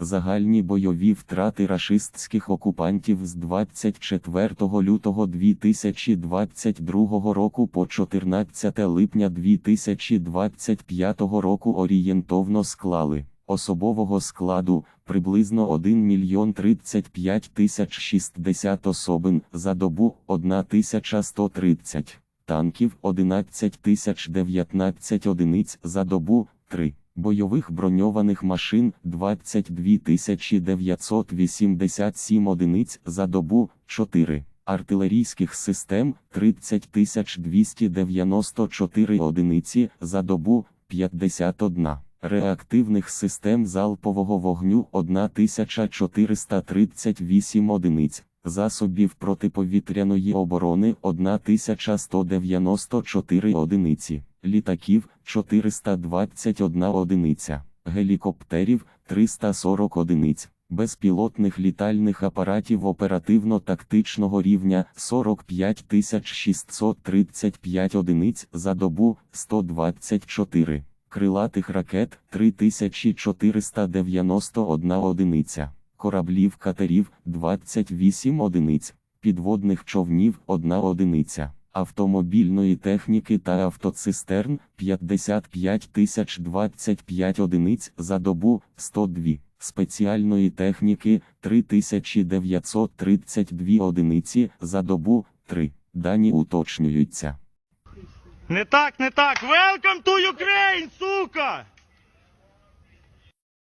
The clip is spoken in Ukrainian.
Загальні бойові втрати рашистських окупантів з 24 лютого 2022 року по 14 липня 2025 року орієнтовно склали особового складу приблизно 1 мільйон 35 тисяч 60 особин за добу 1130 танків 11 тисяч 19 одиниць за добу 3. Бойових броньованих машин 22 987 одиниць за добу 4. Артилерійських систем 30 294 одиниці за добу 51. Реактивних систем залпового вогню 1438 одиниць засобів протиповітряної оборони 1194 одиниці, літаків 421 одиниця, гелікоптерів 340 одиниць, безпілотних літальних апаратів оперативно-тактичного рівня 45 635 одиниць за добу 124. Крилатих ракет 3491 одиниця кораблів катерів 28 одиниць, підводних човнів 1 одиниця, автомобільної техніки та автоцистерн 55 тисяч 25 одиниць за добу 102, спеціальної техніки 3932 одиниці за добу 3. Дані уточнюються. Не так, не так. Welcome to Ukraine, сука!